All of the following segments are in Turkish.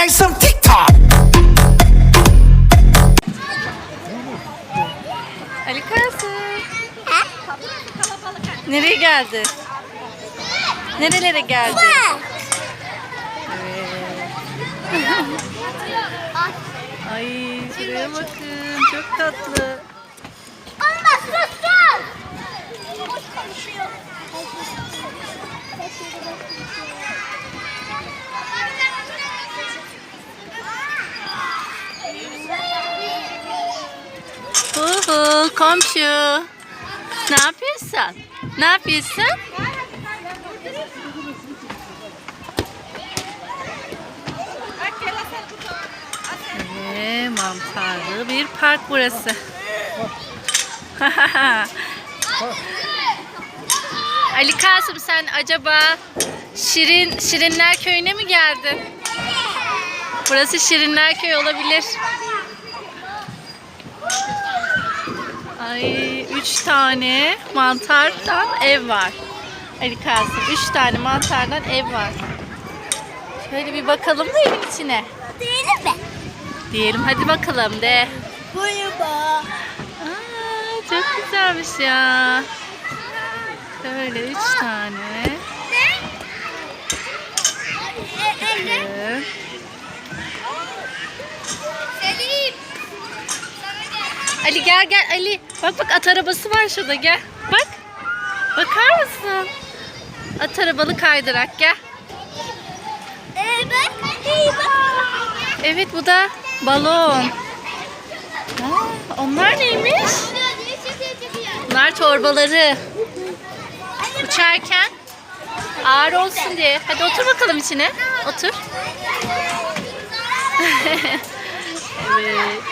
make some TikTok. Ali Kasım. Nereye geldi? Nerelere geldi? Ay şuraya bakın çok tatlı. Olmaz sus sus. Hu hu komşu. Ne yapıyorsun? Ne yapıyorsun? Ee, mantarlı bir park burası. Ali Kasım sen acaba Şirin Şirinler Köyü'ne mi geldin? Burası Şirinler Köyü olabilir. Ay üç tane mantardan ev var. Ali Kasım üç tane mantardan ev var. Şöyle bir bakalım mı evin içine? Değilim mi? Diyelim hadi bakalım de. Merhaba. Aa, çok güzelmiş ya. Böyle üç tane. Evet. Ali gel gel Ali. Bak bak at arabası var şurada gel. Bak. Bakar mısın? At arabalı kaydırak gel. Evet. Evet bu da balon. Aa, onlar neymiş? Bunlar torbaları. Uçarken ağır olsun diye. Hadi otur bakalım içine. Otur. evet.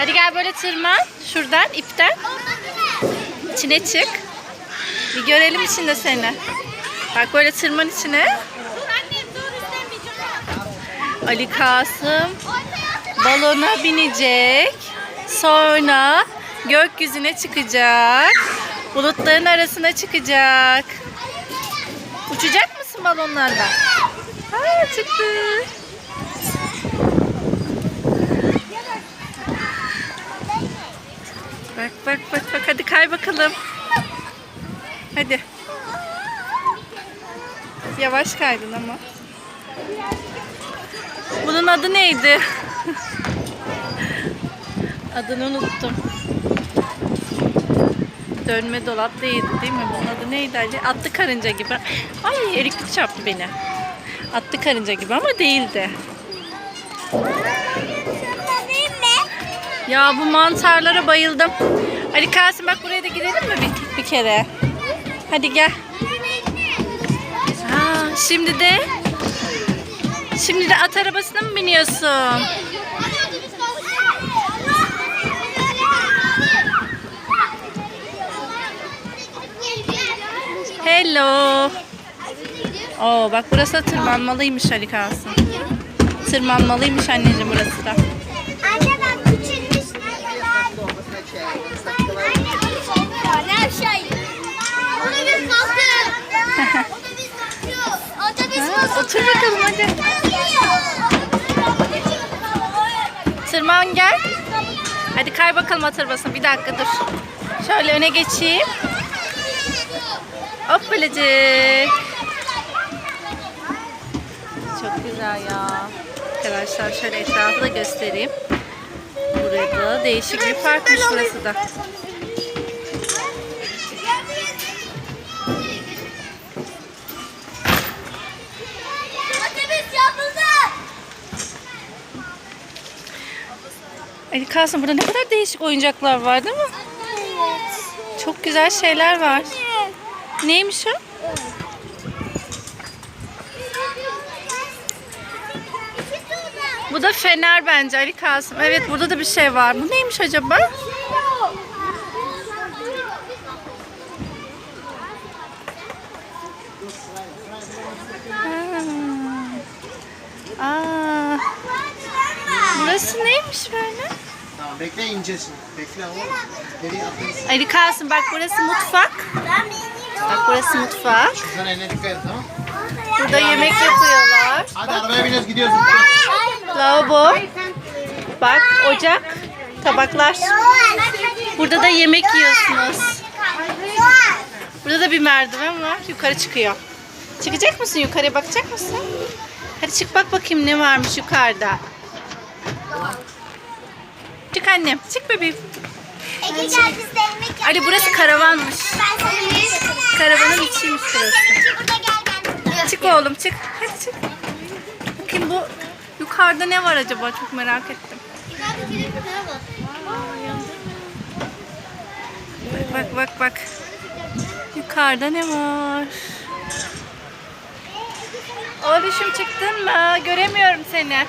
Hadi gel böyle tırman. Şuradan ipten. İçine çık. Bir görelim içinde seni. Bak böyle tırman içine. Ali Kasım balona binecek. Sonra gökyüzüne çıkacak. Bulutların arasına çıkacak. Uçacak mısın balonlarla? Aa, çıktı. Bak bak bak bak hadi kay bakalım. Hadi. Yavaş kaydın ama. Bunun adı neydi? Adını unuttum. Dönme dolap değildi değil mi? Bunun adı neydi Ali? Atlı karınca gibi. Ay eriklik çarptı beni. Atlı karınca gibi ama değildi. Ya bu mantarlara bayıldım. Ali Kasım bak buraya da gidelim mi bir, bir kere? Hadi gel. Ha, şimdi de Şimdi de at arabasına mı biniyorsun? Hello. Oo bak burası da tırmanmalıymış Ali Kasım. Tırmanmalıymış anneciğim burası da. Otur bakalım hadi. Tırman gel. Hadi kay bakalım at arabasına. Bir dakika dur. Şöyle öne geçeyim. Hoppalecik. Çok güzel ya. Arkadaşlar şöyle etrafı da göstereyim. Burada değişik bir parkmış burası da. Ali Kasım burada ne kadar değişik oyuncaklar var değil mi? Çok güzel şeyler var. Neymiş o? Bu da fener bence Ali Kasım. Evet burada da bir şey var. Bu neymiş acaba? Aa, burası neymiş böyle? Tamam bekle incesin. Bekle oğlum. Nereye? Ali Kasım bak burası mutfak. Bak burası mutfak. Sen eline dikkat et tamam Burada yemek yapıyorlar. Hadi arabaya biniyoruz gidiyoruz. Lavabo. Bak ocak, tabaklar. Burada da yemek yiyorsunuz. Burada da bir merdiven var. Yukarı çıkıyor. Çıkacak mısın yukarıya bakacak mısın? Hadi çık bak bakayım ne varmış yukarıda. Çık annem. Çık bebeğim. Ege gel biz de yemek Ali burası karavanmış. Ben sana yapayım. Karavanın içiymiş burası. Çık oğlum çık. Hadi çık. Bakayım bu yukarıda ne var acaba çok merak ettim. Bak bak bak. Yukarıda ne var? Oğluşum çıktın mı? Göremiyorum seni.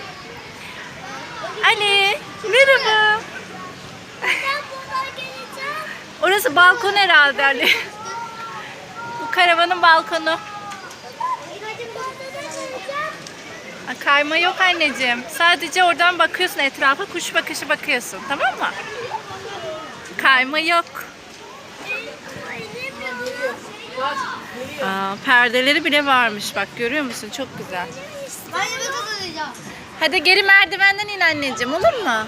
Ali, merhaba. Ben burada geleceğim. Orası balkon herhalde Ali. Bu karavanın balkonu. Kayma yok anneciğim. Sadece oradan bakıyorsun etrafa, kuş bakışı bakıyorsun. Tamam mı? Kayma yok. Aa, perdeleri bile varmış. Bak görüyor musun? Çok güzel. Ben hazırlayacağım. Hadi geri merdivenden in anneciğim olur mu?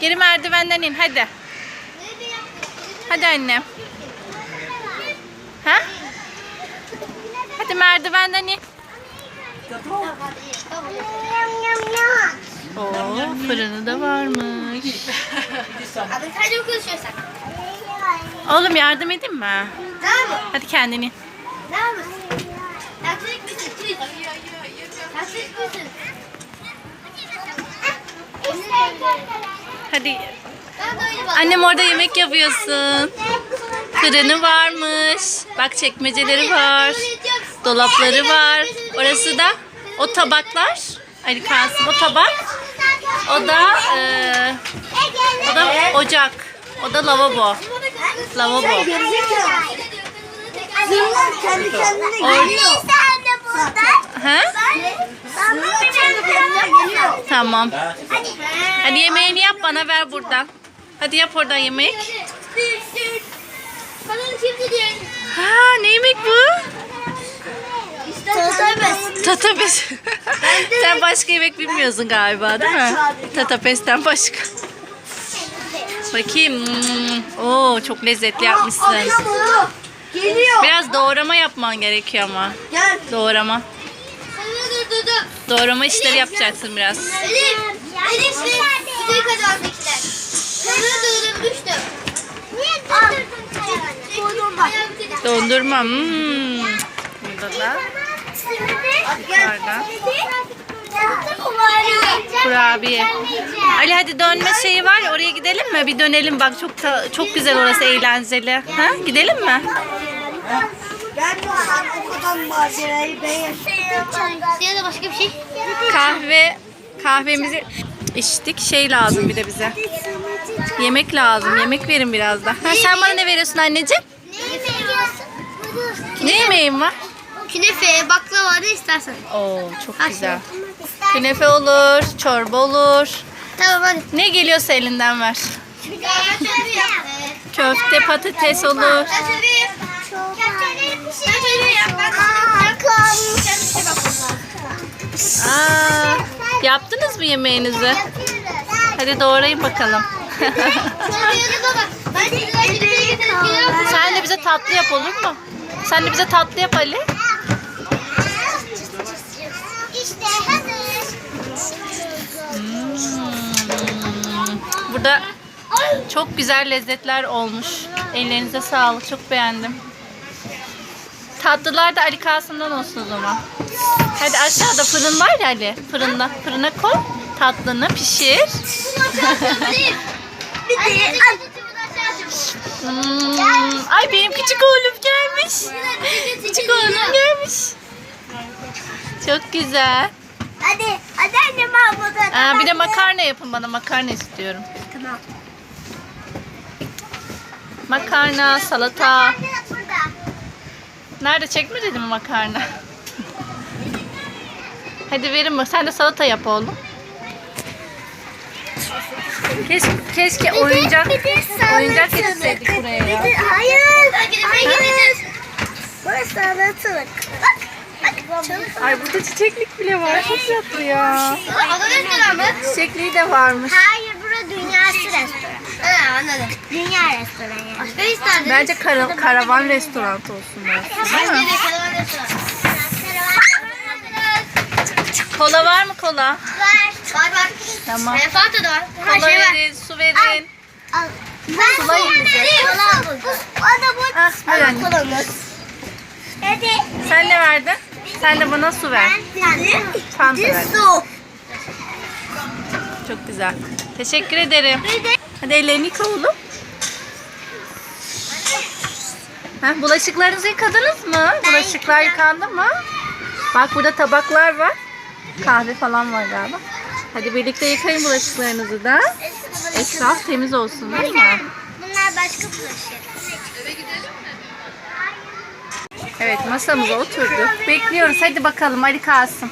Geri merdivenden in hadi. Hadi annem. Ha? Hadi merdivenden in. Oo, fırını da varmış. Abi de mi konuşuyorsun? Oğlum yardım edeyim mi? Yapıyorsun? Hadi kendini. Ne yapıyorsun? Taksilik misin? Çiz. Hadi. Annem orada yemek yapıyorsun. Fırını varmış. Bak çekmeceleri var. Dolapları var. Orası da o tabaklar. Ali Kasım o tabak. O da eee, o da ocak. O da lavabo. Lavabo. Zırhlar kendi kendine geliyor. Tamam. Hadi. Yemeğini yap bana ver buradan. Hadi yap oradan yemek. Ha ne yemek bu? Tatabes. Tatapes. Sen başka yemek bilmiyorsun galiba değil mi? Tatapes'ten başka. Bakayım. Hmm. Oo çok lezzetli yapmışsın. Geliyor. Biraz doğrama yapman gerekiyor ama. Gel. Doğrama. Dur dur dur. Doğrama işleri yapacaksın biraz. Elif. Elif ve Kuzey kazandakiler. Sarı durdurmuştum. Niye durdurdun? Koydum bak. Dondurma. Hmm. Burada da yukarıda. kurabiye. Ali hadi dönme şeyi var ya oraya gidelim mi? Bir dönelim bak çok da, çok güzel orası eğlenceli. Ha? Gidelim mi? Ben de olsam o kadar macerayı beğendim. Ya da başka bir şey. Kahve kahvemizi içtik. Şey lazım bir de bize. Yemek lazım. Yemek verin biraz da. Ha, sen bana ne veriyorsun anneciğim? Ne yemeğin var? Künefe, baklava ne istersen. Oo çok güzel. Künefe olur, çorba olur. Tamam hadi. Ne geliyorsa elinden ver. Köfte, patates olur. Ben Aa, yaptınız mı yemeğinizi? Hadi doğrayın bakalım. Sen de bize tatlı yap olur mu? Sen de bize tatlı yap Ali. İşte hazır. Hmm. Burada çok güzel lezzetler olmuş. Ellerinize sağlık. Çok beğendim. Tatlılar da Ali Kasım'dan olsun o zaman. Hadi aşağıda fırın var ya Ali. Fırında. Fırına koy. Tatlını pişir. Hmm. Ay benim küçük oğlum gelmiş. Küçük oğlum gelmiş. Çok güzel. Hadi, hadi annem al burada. Aa, bir de makarna yapın bana. Makarna istiyorum. Tamam. Makarna, salata. Burada. Nerede çekmedi mi makarna? Hadi verin bak. Sen de salata yap oğlum. Keşke, keşke oyuncak oyuncak getirseydik buraya ya. Hayır. Gidip gideceğiz. Burası salatalık. Bak. Ay burada çiçeklik bile var. Çok tatlı ya. Çiçekliği de varmış. Hayır bura dünyası restoran. Ha anladım. Dünya restoranı yani. Başka isterdim. Bence kara- karavan restoran olsun karavan. Kola var mı kola? Var. Var var. Tamam. E, Fanta da var. Her Kola şey var. verin, su verin. Al. Ben Sulayın bize. Kola buldum. Bana bu. Ah, ver anne. kolamız. Hadi. Sen ne verdin? Sen de bana su ver. Yani. Fanta. Su. Çok güzel. Teşekkür ederim. Hadi ellerini yıka oğlum. Ha, bulaşıklarınızı yıkadınız mı? Bulaşıklar yıkandı mı? Bak burada tabaklar var. Kahve falan var galiba. Hadi birlikte yıkayın bulaşıklarınızı da. Etraf temiz olsun değil mi? Bunlar başka bulaşık. Evet masamıza oturduk. Bekliyoruz. Hadi bakalım Ali Kasım.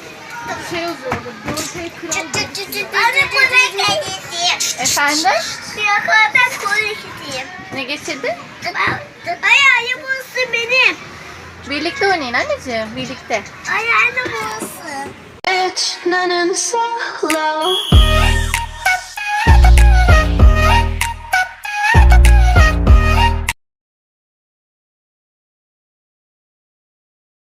Anne kola getirdim. Efendim? Bir kadar kola getirdim. Ne getirdin? Ay anne burası benim. Birlikte oynayın anneciğim. Birlikte. Ay anne burası. It's none and so low.